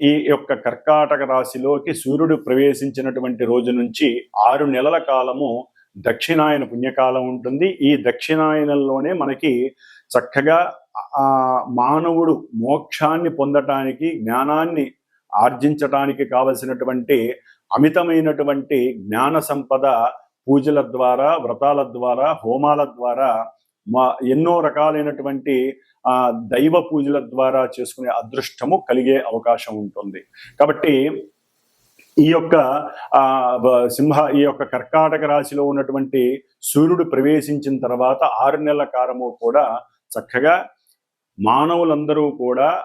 ఈ యొక్క కర్కాటక రాశిలోకి సూర్యుడు ప్రవేశించినటువంటి రోజు నుంచి ఆరు నెలల కాలము దక్షిణాయన పుణ్యకాలం ఉంటుంది. ఈ దక్షిణాయనంలోనే మనకి చక్కగా మానవుడు మోక్షాన్ని పొందటానికి జ్ఞానాన్ని ఆర్జించటానికి కావలసినటువంటి అమితమైనటువంటి జ్ఞాన సంపద పూజల ద్వారా వ్రతాల ద్వారా హోమాల ద్వారా మా ఎన్నో రకాలైనటువంటి ఆ దైవ పూజల ద్వారా చేసుకునే అదృష్టము కలిగే అవకాశం ఉంటుంది. కాబట్టి ఈ యొక్క ఆ సింహ ఈ యొక్క కర్కాటక రాశిలో ఉన్నటువంటి సూర్యుడు ప్రవేశించిన తర్వాత ఆరు నెలల కాలము కూడా చక్కగా మానవులందరూ కూడా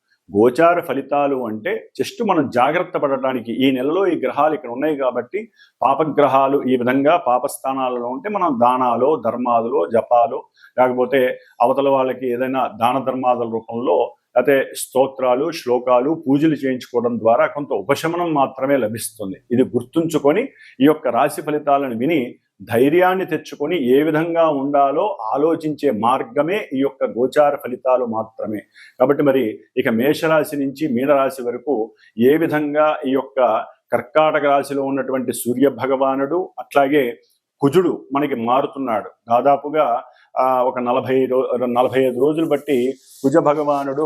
గోచార ఫలితాలు అంటే జస్ట్ మనం జాగ్రత్త పడటానికి ఈ నెలలో ఈ గ్రహాలు ఇక్కడ ఉన్నాయి కాబట్టి పాపగ్రహాలు ఈ విధంగా పాపస్థానాలలో ఉంటే మనం దానాలు ధర్మాదులు జపాలు లేకపోతే అవతల వాళ్ళకి ఏదైనా దాన ధర్మాదుల రూపంలో అయితే స్తోత్రాలు శ్లోకాలు పూజలు చేయించుకోవడం ద్వారా కొంత ఉపశమనం మాత్రమే లభిస్తుంది. ఇది గుర్తుంచుకొని ఈ యొక్క రాశి ఫలితాలను విని ధైర్యాన్ని తెచ్చుకొని ఏ విధంగా ఉండాలో ఆలోచించే మార్గమే ఈ యొక్క గోచార ఫలితాలు మాత్రమే. కాబట్టి మరి ఇక మేషరాశి నుంచి మీనరాశి వరకు ఏ విధంగా ఈ యొక్క కర్కాటక రాశిలో ఉన్నటువంటి సూర్య భగవానుడు అట్లాగే కుజుడు మనకి మారుతున్నాడు. దాదాపుగా ఒక నలభై రో నలభై ఐదు రోజులు బట్టి కుజ భగవానుడు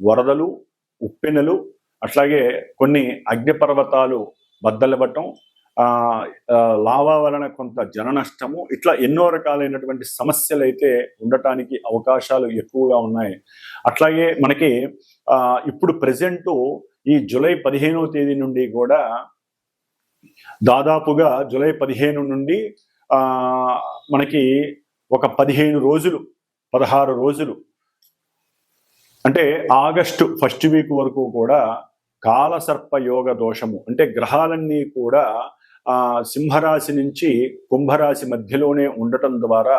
వరదలు ఉప్పెనలు అట్లాగే కొన్ని అగ్నిపర్వతాలు బద్దలవ్వటం లావా వలన కొంత జన నష్టము ఇట్లా ఎన్నో రకాలైనటువంటి సమస్యలు అయితే ఉండటానికి అవకాశాలు ఎక్కువగా ఉన్నాయి. అట్లాగే మనకి ఇప్పుడు ప్రజెంటు ఈ జూలై పదిహేనవ తేదీ నుండి కూడా దాదాపుగా జూలై పదిహేను నుండి మనకి ఒక పదిహేను రోజులు పదహారు రోజులు అంటే ఆగస్టు ఫస్ట్ వీక్ వరకు కూడా కాలసర్ప యోగ దోషము అంటే గ్రహాలన్నీ కూడా ఆ సింహరాశి నుంచి కుంభరాశి మధ్యలోనే ఉండటం ద్వారా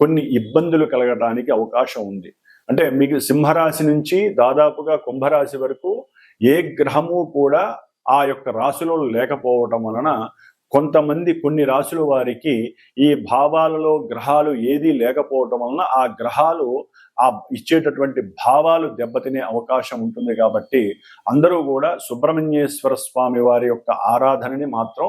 కొన్ని ఇబ్బందులు కలగడానికి అవకాశం ఉంది. అంటే మీకు సింహరాశి నుంచి దాదాపుగా కుంభరాశి వరకు ఏ గ్రహము కూడా ఆ యొక్క రాశిలో లేకపోవటం వలన కొంతమంది కొన్ని రాశుల వారికి ఈ భావాలలో గ్రహాలు ఏదీ లేకపోవటం వలన ఆ గ్రహాలు ఆ ఇచ్చేటటువంటి భావాలు దెబ్బతినే అవకాశం ఉంటుంది కాబట్టి అందరూ కూడా సుబ్రహ్మణ్యేశ్వర స్వామి వారి యొక్క ఆరాధనని మాత్రం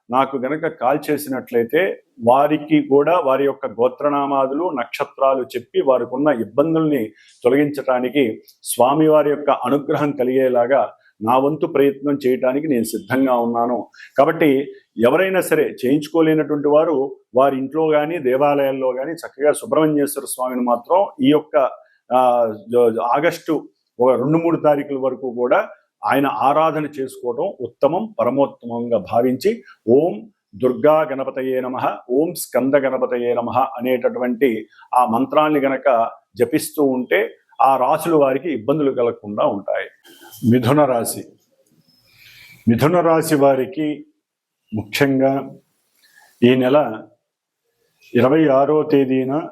నాకు గనక కాల్ చేసినట్లయితే వారికి కూడా వారి యొక్క గోత్రనామాదులు నక్షత్రాలు చెప్పి వారికున్న ఇబ్బందుల్ని తొలగించటానికి స్వామివారి యొక్క అనుగ్రహం కలిగేలాగా నా వంతు ప్రయత్నం చేయటానికి నేను సిద్ధంగా ఉన్నాను. కాబట్టి ఎవరైనా సరే చేయించుకోలేనటువంటి వారు వారి ఇంట్లో కానీ దేవాలయాల్లో కానీ చక్కగా సుబ్రహ్మణ్యేశ్వర స్వామిని మాత్రం ఈ యొక్క ఆగస్టు ఒక రెండు మూడు తారీఖుల వరకు కూడా ఆయన ఆరాధన చేసుకోవడం ఉత్తమం పరమోత్తమంగా భావించి ఓం దుర్గా గణపతయే నమ ఓం స్కంద గణపతయే నమ అనేటటువంటి ఆ మంత్రాన్ని గనక జపిస్తూ ఉంటే ఆ రాశులు వారికి ఇబ్బందులు కలగకుండా ఉంటాయి. మిథున రాశి. మిథున రాశి వారికి ముఖ్యంగా ఈ నెల ఇరవై ఆరో తేదీన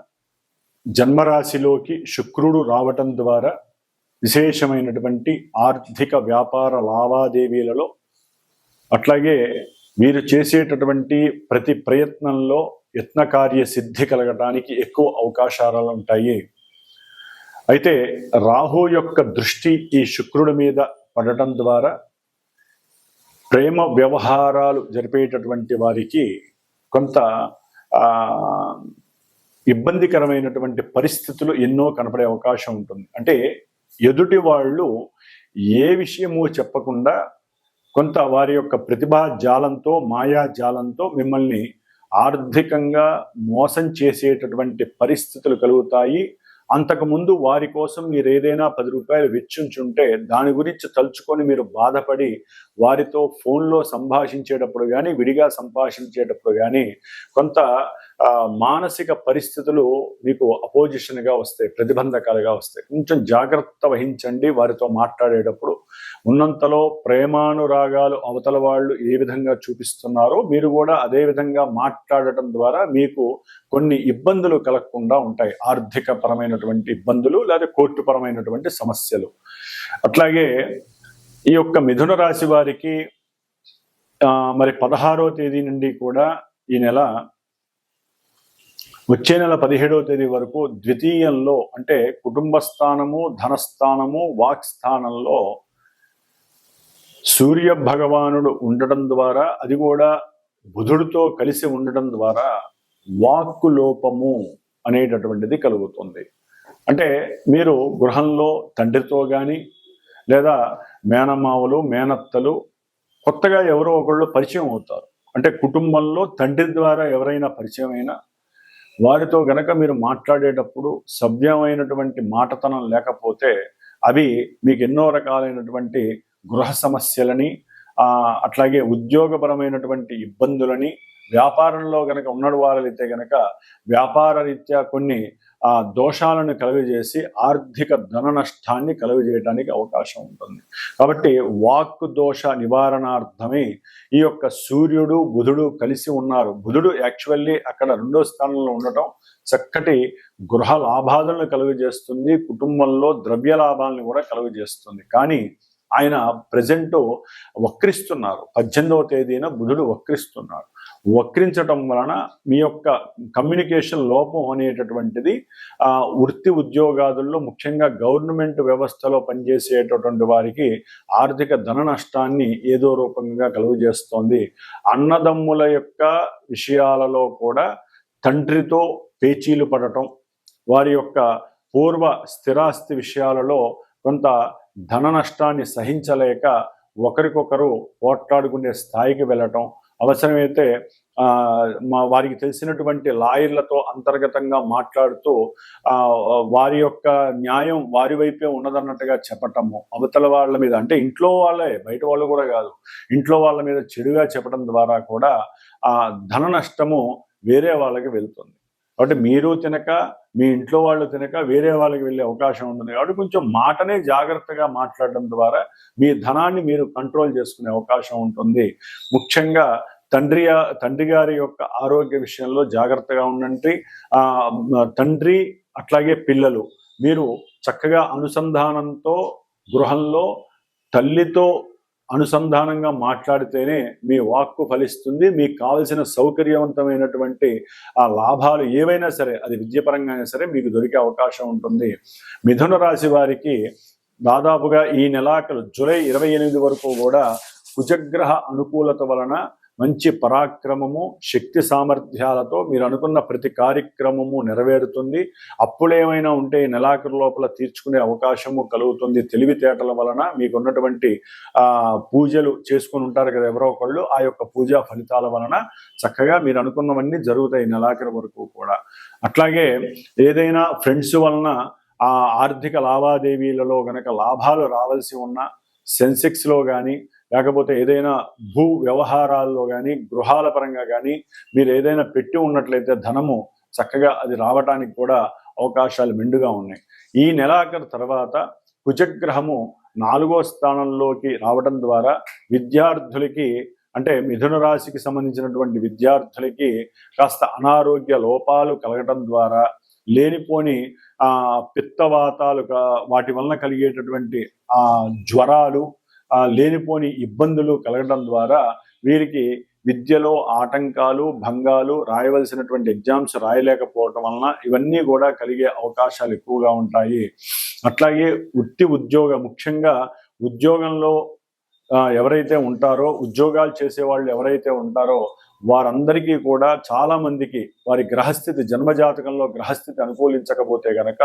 జన్మరాశిలోకి శుక్రుడు రావటం ద్వారా విశేషమైనటువంటి ఆర్థిక వ్యాపార లావాదేవీలలో అట్లాగే వీరు చేసేటటువంటి ప్రతి ప్రయత్నంలో యత్నకార్య సిద్ధి కలగడానికి ఎక్కువ అవకాశాలు ఉంటాయి. అయితే రాహు యొక్క దృష్టి ఈ శుక్రుడి మీద పడటం ద్వారా ప్రేమ వ్యవహారాలు జరిపేటటువంటి వారికి కొంత ఇబ్బందికరమైనటువంటి పరిస్థితులు ఎన్నో కనపడే అవకాశం ఉంటుంది. అంటే ఎదుటి వాళ్ళు ఏ విషయము చెప్పకుండా కొంత వారి యొక్క ప్రతిభా జాలంతో మాయా జాలంతో మిమ్మల్ని ఆర్థికంగా మోసం చేసేటటువంటి పరిస్థితులు కలుగుతాయి. అంతకుముందు వారి కోసం మీరు ఏదైనా పది రూపాయలు వెచ్చించుంటే దాని గురించి తలుచుకొని మీరు బాధపడి వారితో ఫోన్లో సంభాషించేటప్పుడు కానీ విడిగా సంభాషించేటప్పుడు కానీ కొంత మానసిక పరిస్థితులు మీకు అపోజిషన్గా వస్తాయి ప్రతిబంధకాలుగా వస్తాయి. కొంచెం జాగ్రత్త వహించండి వారితో మాట్లాడేటప్పుడు. ఉన్నంతలో ప్రేమానురాగాలు అవతల వాళ్ళు ఏ విధంగా చూపిస్తున్నారో మీరు కూడా అదే విధంగా మాట్లాడటం ద్వారా మీకు కొన్ని ఇబ్బందులు కలగకుండా ఉంటాయి. ఆర్థిక పరమైనటువంటి ఇబ్బందులు లేదా కోర్టు పరమైనటువంటి సమస్యలు. అట్లాగే ఈ యొక్క మిథున రాశి వారికి మరి పదహారో తేదీ నుండి కూడా ఈ నెల వచ్చే నెల పదిహేడవ తేదీ వరకు ద్వితీయంలో అంటే కుటుంబ స్థానము ధనస్థానము వాక్ స్థానంలో సూర్య భగవానుడు ఉండటం ద్వారా అది కూడా బుధుడితో కలిసి ఉండటం ద్వారా వాక్కు లోపము అనేటటువంటిది కలుగుతుంది. అంటే మీరు గృహంలో తండ్రితో కానీ లేదా మేనమావలు మేనత్తలు కొత్తగా ఎవరో ఒకళ్ళు పరిచయం అవుతారు. అంటే కుటుంబంలో తండ్రి ద్వారా ఎవరైనా పరిచయం అయినా వారితో గనక మీరు మాట్లాడేటప్పుడు సభ్యమైనటువంటి మాటతనం లేకపోతే అవి మీకు ఎన్నో రకాలైనటువంటి గృహ సమస్యలని అట్లాగే ఉద్యోగపరమైనటువంటి ఇబ్బందులని వ్యాపారంలో గనక ఉన్నవారైతే గనక వ్యాపార రీత్యా కొన్ని ఆ దోషాలను కలుగజేసి ఆర్థిక ధన నష్టాన్ని కలుగజేయడానికి అవకాశం ఉంటుంది. కాబట్టి వాక్ దోష నివారణార్థమే ఈ యొక్క సూర్యుడు బుధుడు కలిసి ఉన్నారు. బుధుడు యాక్చువల్లీ అక్కడ రెండో స్థానంలో ఉండటం చక్కటి గృహ లాభాలను కలుగజేస్తుంది. కుటుంబంలో ద్రవ్య లాభాలను కూడా కలుగజేస్తుంది. కానీ ఆయన ప్రజెంట్ వక్రిస్తున్నారు. పద్దెనిమిదవ తేదీన బుధుడు వక్రిస్తున్నారు. వక్రించటం వలన మీ యొక్క కమ్యూనికేషన్ లోపం అనేటటువంటిది వృత్తి ఉద్యోగాదుల్లో ముఖ్యంగా గవర్నమెంట్ వ్యవస్థలో పనిచేసేటటువంటి వారికి ఆర్థిక ధన నష్టాన్ని ఏదో రూపంగా కలుగజేస్తోంది అన్నదమ్ముల యొక్క విషయాలలో కూడా తండ్రితో పేచీలు పడటం వారి యొక్క పూర్వ స్థిరాస్తి విషయాలలో కొంత ధన నష్టాన్ని సహించలేక ఒకరికొకరు పోట్లాడుకునే స్థాయికి వెళ్ళటం అవసరమైతే మా వారికి తెలిసినటువంటి లాయర్లతో అంతర్గతంగా మాట్లాడుతూ వారి యొక్క న్యాయం వారి వైపే ఉన్నదన్నట్టుగా చెప్పటము అవతల వాళ్ళ మీద అంటే ఇంట్లో వాళ్ళే బయట వాళ్ళు కూడా కాదు. ఇంట్లో వాళ్ళ మీద చెడుగా చెప్పడం ద్వారా కూడా ఆ ధన నష్టము వేరే వాళ్ళకి వెళ్తుంది. కాబట్టి మీరు తినక మీ ఇంట్లో వాళ్ళు తినక వేరే వాళ్ళకి వెళ్ళే అవకాశం ఉంటుంది. కాబట్టి కొంచెం మాటనే జాగ్రత్తగా మాట్లాడడం ద్వారా మీ ధనాన్ని మీరు కంట్రోల్ చేసుకునే అవకాశం ఉంటుంది. ముఖ్యంగా తండ్రి తండ్రి గారి యొక్క ఆరోగ్య విషయంలో జాగ్రత్తగా ఉండండి. ఆ తండ్రి అట్లాగే పిల్లలు మీరు చక్కగా అనుసంధానంతో గృహంలో తల్లితో అనుసంధానంగా మాట్లాడితేనే మీ వాక్కు ఫలిస్తుంది మీకు కావలసిన సౌకర్యవంతమైనటువంటి ఆ లాభాలు ఏవైనా సరే అది విద్యపరంగా అయినా సరే మీకు దొరికే అవకాశం ఉంటుంది. మిథున రాశి వారికి దాదాపుగా ఈ నెలాఖరు జూలై ఇరవై ఎనిమిది వరకు కూడా కుజగ్రహ అనుకూలత వలన మంచి పరాక్రమము శక్తి సామర్థ్యాలతో మీరు అనుకున్న ప్రతి కార్యక్రమము నెరవేరుతుంది. అప్పులేమైనా ఉంటే నెలాఖరు లోపల తీర్చుకునే అవకాశము కలుగుతుంది. తెలివితేటల వలన మీకున్నటువంటి పూజలు చేసుకుని ఉంటారు కదా ఎవరో ఒకళ్ళు ఆ యొక్క పూజా ఫలితాల వలన చక్కగా మీరు అనుకున్నవన్నీ జరుగుతాయి నెలాఖరు వరకు కూడా. అట్లాగే ఏదైనా ఫ్రెండ్స్ వలన ఆ ఆర్థిక లావాదేవీలలో గనక లాభాలు రావాల్సి ఉన్న సెన్సెక్స్లో కానీ లేకపోతే ఏదైనా భూ వ్యవహారాల్లో కానీ గృహాల పరంగా కానీ మీరు ఏదైనా పెట్టి ఉన్నట్లయితే ధనము చక్కగా అది రావటానికి కూడా అవకాశాలు మెండుగా ఉన్నాయి. ఈ నెలాఖరు తర్వాత కుజగ్రహము నాలుగో స్థానంలోకి రావడం ద్వారా విద్యార్థులకి అంటే మిథున రాశికి సంబంధించినటువంటి విద్యార్థులకి కాస్త అనారోగ్య లోపాలు కలగటం ద్వారా లేనిపోని పిత్తవాతాలు కా- వాటి వలన కలిగేటటువంటి ఆ జ్వరాలు లేనిపోని ఇబ్బందులు కలగడం ద్వారా వీరికి విద్యలో ఆటంకాలు భంగాలు రాయవలసినటువంటి ఎగ్జామ్స్ రాయలేకపోవటం వలన ఇవన్నీ కూడా కలిగే అవకాశాలు ఎక్కువగా ఉంటాయి. అట్లాగే వృత్తి ఉద్యోగ ముఖ్యంగా ఉద్యోగంలో ఎవరైతే ఉంటారో ఉద్యోగాలు చేసే వాళ్ళు ఎవరైతే ఉంటారో వారందరికీ కూడా చాలా మందికి వారి గ్రహస్థితి జన్మజాతకంలో గ్రహస్థితి అనుకూలించకపోతే గనక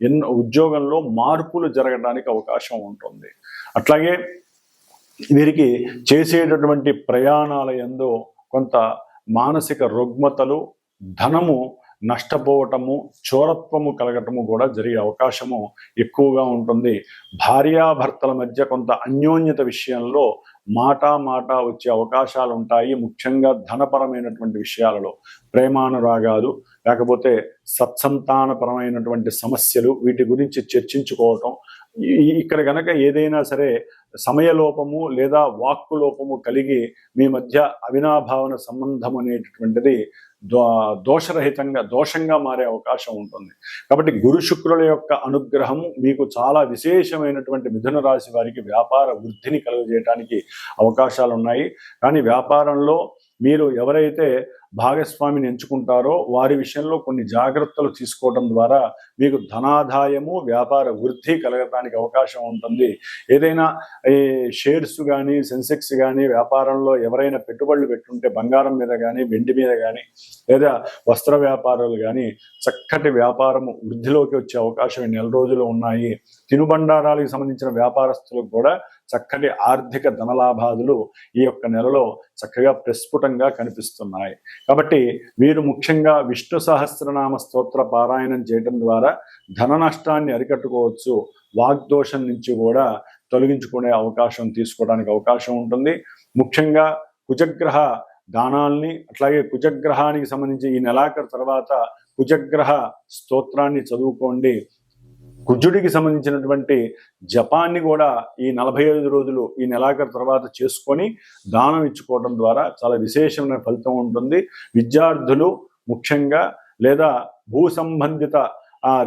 ఎన్నో ఉద్యోగంలో మార్పులు జరగడానికి అవకాశం ఉంటుంది. అట్లాగే వీరికి చేసేటటువంటి ప్రయాణాల ఎందో కొంత మానసిక రుగ్మతలు ధనము నష్టపోవటము చోరత్వము కలగటము కూడా జరిగే అవకాశము ఎక్కువగా ఉంటుంది. భార్యాభర్తల మధ్య కొంత అన్యోన్యత విషయంలో మాటా మాట వచ్చే అవకాశాలు ఉంటాయి. ముఖ్యంగా ధనపరమైనటువంటి విషయాలలో ప్రేమానురాగాలు లేకపోతే సత్సంతానపరమైనటువంటి సమస్యలు వీటి గురించి చర్చించుకోవటం ఇక్కడ గనక ఏదైనా సరే సమయలోపము లేదా వాక్కు లోపము కలిగి మీ మధ్య అవినాభావన సంబంధం అనేటటువంటిది దో దోషరహితంగా దోషంగా మారే అవకాశం ఉంటుంది. కాబట్టి గురు శుక్రుల యొక్క అనుగ్రహం మీకు చాలా విశేషమైనటువంటి మిథున రాశి వారికి వ్యాపార వృద్ధిని కలుగజేయడానికి అవకాశాలు ఉన్నాయి కానీ వ్యాపారంలో మీరు ఎవరైతే భాగస్వామిని ఎంచుకుంటారో వారి విషయంలో కొన్ని జాగ్రత్తలు తీసుకోవడం ద్వారా మీకు ధనాదాయము వ్యాపార వృద్ధి కలగటానికి అవకాశం ఉంటుంది. ఏదైనా ఈ షేర్స్ కానీ సెన్సెక్స్ కానీ వ్యాపారంలో ఎవరైనా పెట్టుబడులు పెట్టుంటే బంగారం మీద కానీ వెండి మీద కానీ లేదా వస్త్ర వ్యాపారాలు కానీ చక్కటి వ్యాపారము వృద్ధిలోకి వచ్చే అవకాశం నెల రోజులు ఉన్నాయి. తినుబండారాలకు సంబంధించిన వ్యాపారస్తులకు కూడా చక్కటి ఆర్థిక ధనలాభాదులు ఈ యొక్క నెలలో చక్కగా ప్రస్ఫుటంగా కనిపిస్తున్నాయి. కాబట్టి వీరు ముఖ్యంగా విష్ణు సహస్రనామ స్తోత్ర పారాయణం చేయడం ద్వారా ధన నష్టాన్ని అరికట్టుకోవచ్చు. వాగ్దోషం నుంచి కూడా తొలగించుకునే అవకాశం తీసుకోవడానికి అవకాశం ఉంటుంది. ముఖ్యంగా కుజగ్రహ దానాల్ని అట్లాగే కుజగ్రహానికి సంబంధించి ఈ నెలాఖరు తర్వాత కుజగ్రహ స్తోత్రాన్ని చదువుకోండి. కుజుడికి సంబంధించినటువంటి జపాన్ని కూడా ఈ నలభై ఐదు రోజులు ఈ నెలాఖరు తర్వాత చేసుకొని దానం ఇచ్చుకోవడం ద్వారా చాలా విశేషమైన ఫలితం ఉంటుంది. విద్యార్థులు ముఖ్యంగా లేదా భూ సంబంధిత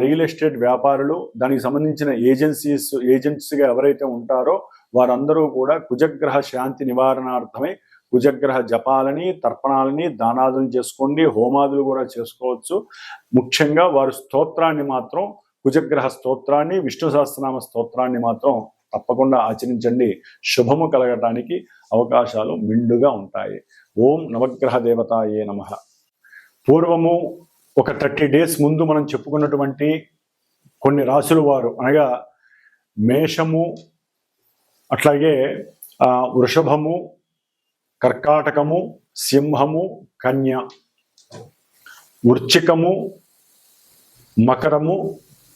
రియల్ ఎస్టేట్ వ్యాపారులు దానికి సంబంధించిన ఏజెన్సీస్ ఏజెంట్స్గా ఎవరైతే ఉంటారో వారందరూ కూడా కుజగ్రహ శాంతి నివారణార్థమై కుజగ్రహ జపాలని తర్పణాలని దానాదులు చేసుకోండి హోమాదులు కూడా చేసుకోవచ్చు. ముఖ్యంగా వారు స్తోత్రాన్ని మాత్రం కుజగ్రహ స్తోత్రాన్ని విష్ణు సహస్రనామ స్తోత్రాన్ని మాత్రం తప్పకుండా ఆచరించండి. శుభము కలగటానికి అవకాశాలు మిండుగా ఉంటాయి. ఓం నవగ్రహ దేవతాయే నమ. పూర్వము ఒక థర్టీ డేస్ ముందు మనం చెప్పుకున్నటువంటి కొన్ని రాసుల వారు అనగా మేషము అట్లాగే వృషభము కర్కాటకము సింహము కన్య వృచ్చికము మకరము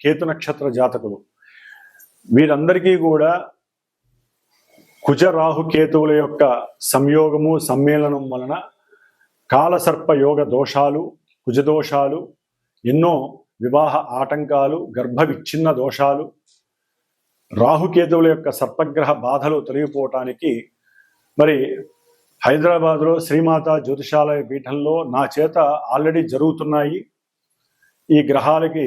కేతు నక్షత్ర జాతకులు. వీరందరికీ కూడా కుజ రాహు కేతువుల యొక్క సంయోగము సమ్మేళనం వలన కాలసర్ప యోగ దోషాలు కుజదోషాలు ఎన్నో వివాహ ఆటంకాలు గర్భ విచ్ఛిన్న దోషాలు రాహుకేతువుల యొక్క సర్పగ్రహ బాధలు తొలగిపోవటానికి మరి హైదరాబాద్లో శ్రీమాత జ్యోతిషాలయ పీఠంలో నా చేత ఆల్రెడీ జరుగుతున్నాయి. ఈ గ్రహాలకి